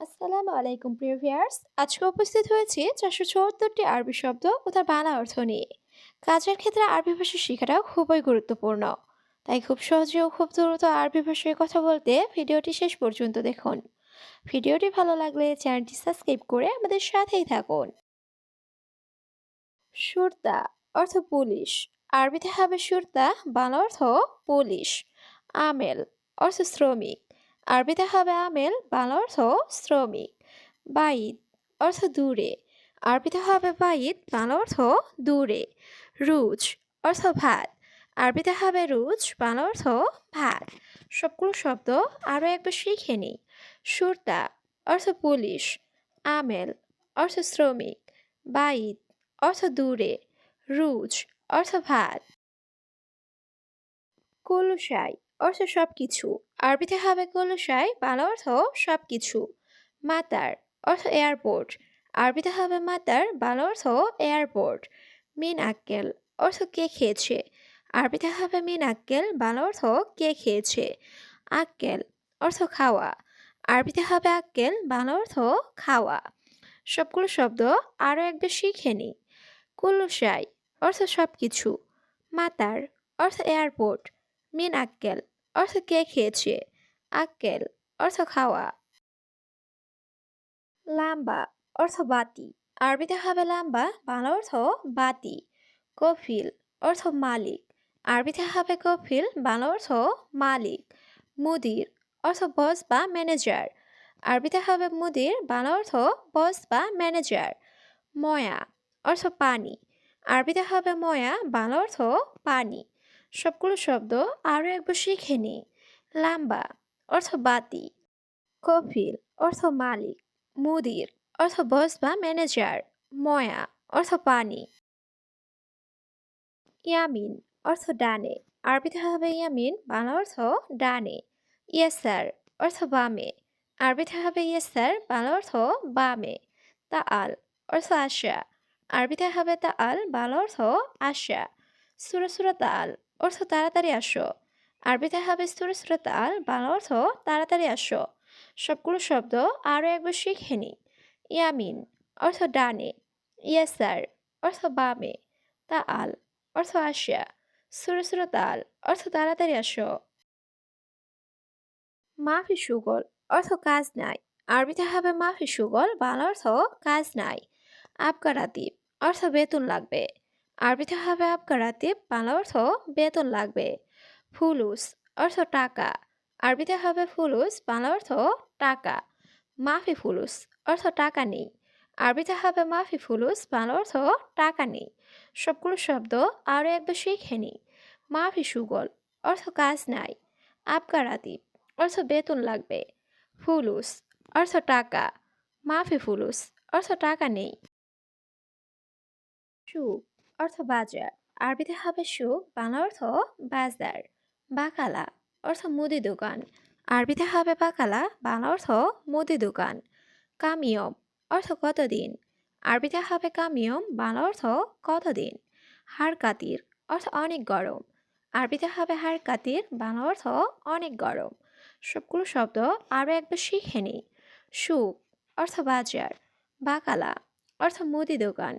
আসসালামু আলাইকুম, প্রিয় ভিউয়ার্স। আজকে উপস্থিত হয়েছি চারশো চুয়াত্তরটি আরবি শব্দ ও তার বাংলা অর্থ নিয়ে। কাজের ক্ষেত্রে আরবি ভাষা শেখাটা খুবই গুরুত্বপূর্ণ। তাই খুব সহজে ও খুব দ্রুত আরবি ভাষায় কথা বলতে ভিডিওটি শেষ পর্যন্ত দেখুন। ভিডিওটি ভালো লাগলে চ্যানেলটি সাবস্ক্রাইব করে আমাদের সাথেই থাকুন। সুরতা অর্থ পুলিশ। আরবিতে হবে সুরতা, বাংলা অর্থ পুলিশ। আমেল অর্থ শ্রমিক। আরবিতে হবে আমেল, বাংলা অর্থ শ্রমিক। বাইদ অর্থ দূরে। আরবিতে হবে বাইদ, বাংলা অর্থ দূরে। রুজ অর্থ ভাত। আরবিতে হবে রুজ, বাংলা অর্থ ভাত। সবগুলো শব্দ আরও একবার শিখে নিই। সুরতা অর্থ পুলিশ। আমেল অর্থ শ্রমিক। বাইদ অর্থ দূরে। রুজ অর্থ ভাত। কলুসাই অর্থ সব কিছু আরবিতে হবে কলুসাই বাংলা অর্থ সব কিছু মাতার, অর্থ এয়ারপোর্ট আরবিতে হবে মাতার, বাংলা অর্থ এয়ারপোর্ট মিন আক্কেল অর্থ কে খেয়েছে। আরবিতে হবে মিন আক্কেল বাংলা অর্থ কে খেয়েছে। আক্কেল, অর্থ খাওয়া। আরবিতে হবে আক্কেল, বাংলা অর্থ খাওয়া। সবগুলো শব্দ আরও একবার শিখে নিই কুল্লুসাই অর্থ সব কিছু মাতার, অর্থ এয়ারপোর্ট মিন আক্কেল অর্থ কে খেয়েছে? আক্কেল, অর্থ খাওয়া। লাম্বা, অর্থ বাতি। আরবিতে হবে লাম্বা, বাংলা অর্থ বাতি। কফিল, অর্থ মালিক। আরবিতে হবে কফিল, বাংলা অর্থ মালিক। মুদির, অর্থ বস বা ম্যানেজার। আরবিতে হবে মুদির, বাংলা অর্থ বস বা ম্যানেজার। ময়া, অর্থ পানি। আরবিতে হবে ময়া, বাংলা অর্থ পানি। সবগুলো শব্দ আরও একবার শিখে নিই। লাম্বা অর্থ বাতি, কফিল অর্থ মালিক, মুদির অর্থ বস বা ম্যানেজার, ময়া অর্থ পানি। ইয়ামিন অর্থ ডানে, আরবিতে হবে ইয়ামিন, বাংলা অর্থ ডানে। ইয়েসার অর্থ বামে, আরবিতে হবে ইয়েসার, বাংলা অর্থ বামে। তা আল অর্থ আশা, আরবিতে হবে তা আল বাংলা অর্থ আশা। সুরা সুরা তাল অর্থ তাড়াতাড়ি আসো। আরবিতে হবে সুরা সুরা বাংলা অর্থ তাড়াতাড়ি আসো। সবগুলো শব্দ আরও একবার শিখে নিই। ইয়ামিন, অর্থ ডানে। ইয়াসার, অর্থ বামে। তা আল অর্থ আসিয়া। সুরে সুরে তাল অর্থ তাড়াতাড়ি আসো। মাফি সুগল, অর্থ কাজ নাই। আরবিতে হবে মাফি সুগল, বাংলা অর্থ কাজ নাই। আবকারাতিব অর্থ বেতন লাগবে। আরবিতে হবে আবকারাতিব বাংলা অর্থ বেতন লাগবে। ফুলুস অর্থ টাকা। আরবিতে হবে ফুলুস, বাংলা অর্থ টাকা। মাফি ফুলুস অর্থ টাকা নেই। আরবিতে হবে মাফি ফুলুস, বাংলা অর্থ টাকা নেই। সবগুলো শব্দ আরও একবার শিখে নিই। মাফি সুগল অর্থ কাজ নাই। আবকারাতিব অর্থ বেতন লাগবে। ফুলুস অর্থ টাকা। মাফি ফুলুস অর্থ টাকা নেই। সুখ অর্থ বাজার। আরবিতে হবে সুখ বাংলা অর্থ বাজার। বাকালা অর্থ মুদি দোকান। আরবিতে হবে বাকালা, বাংলা অর্থ মুদি দোকান। কামিয়ম অর্থ কতদিন? আরবিতে হবে কামিয়ম বাংলা অর্থ কতদিন? হাড় কাতির অর্থ অনেক গরম। আরবিতে হবে হাড় কাতির বাংলা অর্থ অনেক গরম। সবগুলো শব্দ আরও একবার শিখে নিই। সুখ অর্থ বাজার। বাকালা অর্থ মুদি দোকান।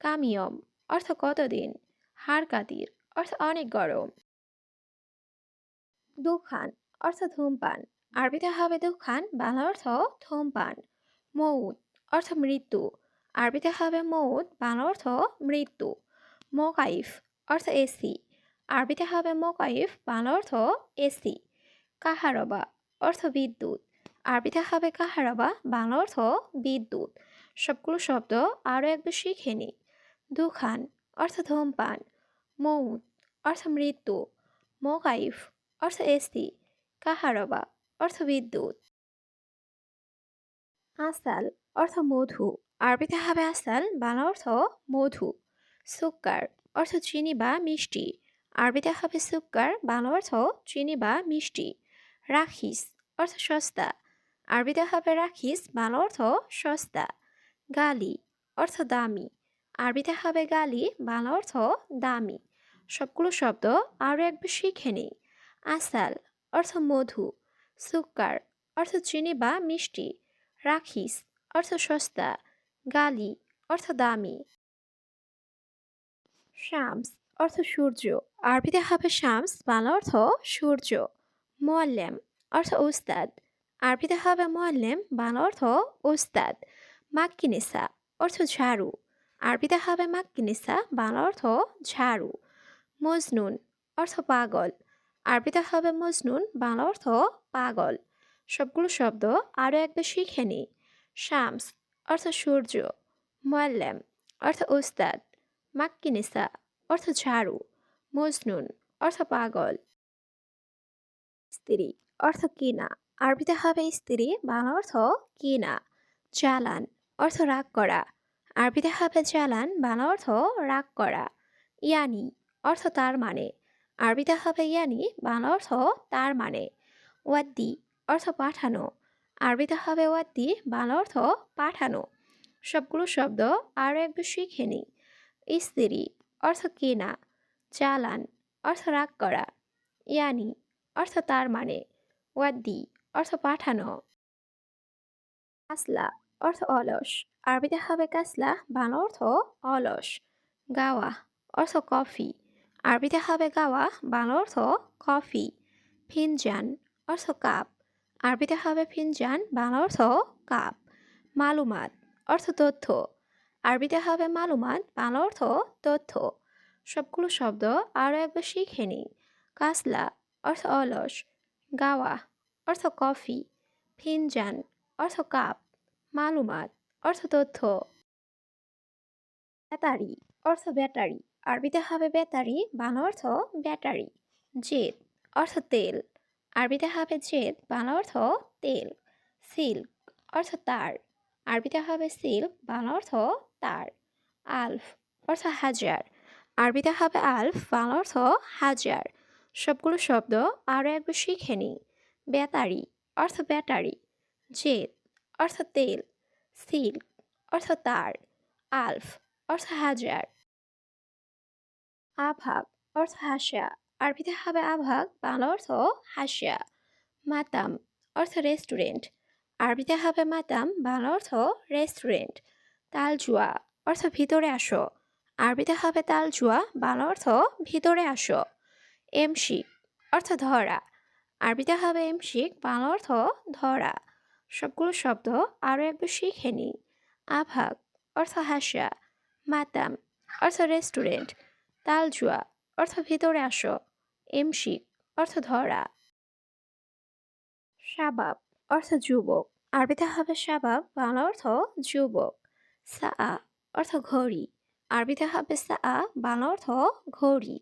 কামিয়ম অর্থ কতদিন? হাড় কাতির, অর্থ অনেক গরম। দুখান, অর্থ ধূমপান। আরবিতে হবে দুখান, বাংলা অর্থ ধূমপান। মৌত, অর্থ মৃত্যু। আরবিতে হবে মৌত, বাংলা অর্থ মৃত্যু। মোকাইফ, অর্থ এসি। আরবিতে হবে মোকাইফ, বাংলা অর্থ এসি। কাহারবা, অর্থ বিদ্যুৎ। আরবিতে হবে কাহারবা, বাংলা অর্থ বিদ্যুৎ। সবগুলো শব্দ আরও একবার শিখে নিই। দুখান, অর্থ ধূমপান মৌত অর্থ মৃত্যু, মোকাইফ, অর্থ এসি, কাহারবা, অর্থ বিদ্যুৎ। আসাল, অর্থ মধু, আরবিতে হবে আসাল, বাংলা অর্থ মধু। সুক্কার, অর্থ চিনি বা মিষ্টি, আরবিতে হবে সুক্কার, বাংলা অর্থ চিনি বা মিষ্টি। রাখিস, অর্থ সস্তা, আরবিতে হবে রাখিস, বাংলা অর্থ সস্তা। গালি, অর্থ দামি আরবিতে হবে গালি, বাংলা অর্থ দামি। সবগুলো শব্দ আরও একবার শিখে নিই। আসাল অর্থ মধু, সুক্কার অর্থ চিনি বা মিষ্টি, রাখিস অর্থ সস্তা, গালি অর্থ দামি। শামস অর্থ সূর্য আরবিতে হবে শামস, বাংলা অর্থ সূর্য। মোয়াল্লেম অর্থ উস্তাদ আরবিতে হবে মোয়াল্লেম, বাংলা অর্থ উস্তাদ মাক্কিনিসা অর্থ ঝাড়ু আরবিতে হবে মাক্কিনিসা বাংলা অর্থ ঝাড়ু। মজনুন অর্থ পাগল। আরবিতে হবে মজনুন, বাংলা অর্থ পাগল। সবগুলো শব্দ আরও একবার শিখে নিই। শামস অর্থ সূর্য। মোয়াল্লেম অর্থ উস্তাদ। মাক্কিনিসা অর্থ ঝাড়ু। মজনুন অর্থ পাগল। স্ত্রী অর্থ কিনা। আরবিতে হবে স্ত্রী, বাংলা অর্থ কিনা। চালান অর্থ রাগ করা। আরবিতে হবে চালান বাংলা অর্থ রাগ করা। ইয়ানি, অর্থ তার মানে। আরবিতে হবে ইয়ানি, বাংলা অর্থ তার মানে। ওয়াদ্দি, অর্থ পাঠানো। আরবিতে হবে ওয়াদ্দি, বাংলা অর্থ পাঠানো। সবগুলো শব্দ আরও একবার শিখে নিই। স্ত্রী অর্থ কেনা। চালান, অর্থ রাগ করা। ইয়ানি, অর্থ তার মানে। ওয়াদ্দি, অর্থ পাঠানো। কাসলা অর্থ অলস। আরবিতে হবে কাসলা, বাংলা অর্থ অলস। গাওয়া, অর্থ কফি। আরবিতে হবে গাওয়া, বাংলা অর্থ কফি। ফিনজান, অর্থ কাপ। আরবিতে হবে ফিনজান, বাংলা অর্থ কাপ। মালুমাত, অর্থ তথ্য। আরবিতে হবে মালুমাত, বাংলা অর্থ তথ্য। সবগুলো শব্দ আরও একবার শিখে নিই। কাসলা, অর্থ অলস। গাওয়া, অর্থ কফি। ফিনজান, অর্থ কাপ। মালুমাত অর্থ তথ্য। ব্যাটারি, অর্থ ব্যাটারি। আরবিতে হবে ব্যাটারি, বাংলা অর্থ ব্যাটারি। জেদ অর্থ তেল। আরবিতে হবে জেদ বাংলা অর্থ তেল। সিল্ক, অর্থ তার। আরবিতে হবে সিল্ক, বাংলা অর্থ তার। আলফ, অর্থ হাজার। আরবিতে হবে আলফ, বাংলা অর্থ হাজার। সবগুলো শব্দ আরও একবার শিখে নিই। ব্যাটারি, অর্থ ব্যাটারি। জেদ অর্থ তেল সিল্ক অর্থ তার, আলফ অর্থ হাজার। আভাগ অর্থ হাসা আরবিতে হবে আভাগ, বাংলা অর্থ হাসিয়া। মাতাম, অর্থ রেস্টুরেন্ট আরবিতে হবে মাতাম, বাংলা অর্থ রেস্টুরেন্ট তালজুয়া, অর্থ ভিতরে আসো। আরবিতে হবে তালজুয়া, বাংলা অর্থ ভিতরে আসো। এমশিক, অর্থ ধরা। আরবিতে হবে এমশিক, বাংলা অর্থ ধরা। সবগুলো শব্দ আরও একবার শিখে নিই। আভাগ অর্থ হাসা মাতাম অর্থ রেস্টুরেন্ট, তালজুয়া অর্থ ভিতরে আসো, এমশিক অর্থ ধরা। শাবাব অর্থ যুবক, আরবিতে হবে শাবাব, বাংলা অর্থ যুবক। সা অর্থ ঘড়ি, আরবিতে হবে সা বাংলা অর্থ ঘড়ি।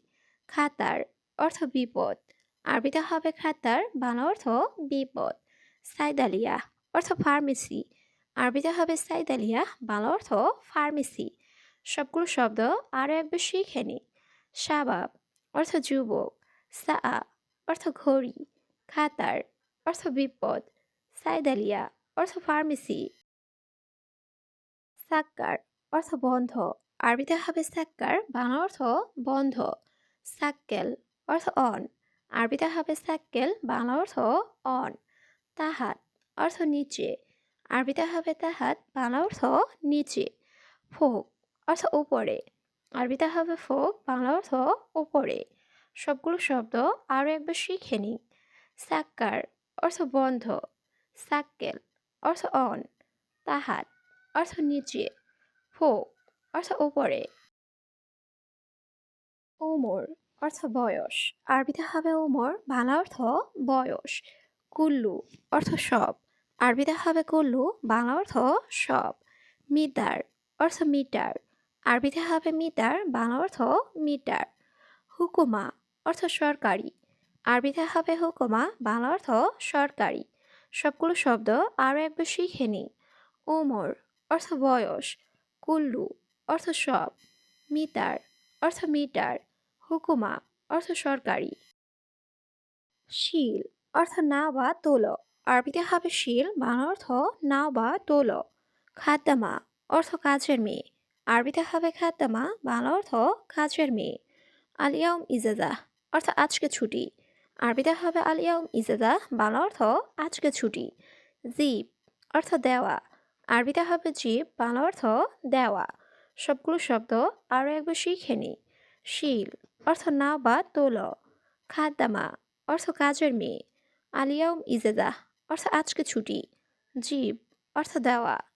খাতার অর্থ বিপদ, আরবিতে হবে খাতার, বাংলা অর্থ বিপদ। সাইদালিয়া অর্থ ফার্মেসি। আরবিতে হবে সাইদালিয়া, বাংলা অর্থ ফার্মেসি। সবগুলো শব্দ আরও একবার শিখে নিই শাবাব, অর্থ যুবক। সা অর্থ ঘড়ি। খাতার, অর্থ বিপদ। সাইদালিয়া, অর্থ ফার্মেসি। সাক্কার, অর্থ বন্ধ। আরবিতে হবে সাক্কার, বাংলা অর্থ বন্ধ। সাক্কেল, অর্থ অন। আরবিতে হবে সাক্কেল, বাংলা অর্থ অন। তাহাত অর্থ নিচে। আরবিতে হবে তাহাত বাংলা অর্থ নিচে। ফোক, অর্থ উপরে। আরবিতে হবে ফোক, বাংলা অর্থ উপরে। সবগুলো শব্দ আরও একবার শিখে নিই। সাক্কার, অর্থ বন্ধ। সাক্কেল, অর্থ অন। তাহাত অর্থ নিচে। ফোক, অর্থ উপরে। ওমর, অর্থ বয়স। আরবিতে হবে ওমর, বাংলা অর্থ বয়স। কুল্লু, অর্থ সব। আরবিতে হবে কুল্লু বাংলা অর্থ সব। মিটার অর্থ মিটার। আরবিতে হবে মিটার, বাংলা অর্থ মিটার। হুকুমা অর্থ সরকারি। আরবিতে হবে হুকুমা, বাংলা অর্থ সরকারি। সবগুলো শব্দ আরও একবার শিখে নিই ওমর অর্থ বয়স। কুল্লু অর্থ সব। মিটার অর্থ মিটার। হুকুমা অর্থ সরকারি। শিল অর্থ না বা তোলো। আরবিতে হবে শিল বাংলা অর্থ নাও বা তোলো। খাদ্দামা অর্থ কাজের মেয়ে। আরবিতে হবে খাদ্দামা বাংলা অর্থ কাজের মেয়ে। আলিয়াউম ইজাজা, অর্থ আজকে ছুটি। আরবিতে হবে আলিয়াউম ইজাজা বাংলা অর্থ আজকে ছুটি। জিপ অর্থ দেওয়া। আরবিতে হবে জীব বাংলা অর্থ দেওয়া। সবগুলো শব্দ আরও একবার শিখে নি। শিল, অর্থ নাও বা তোল। খাদ্দামা অর্থ কাজের মেয়ে। আলিয়াউম ইজেদা অর্থ আজকে ছুটি। জীব অর্থাৎ দেওয়া।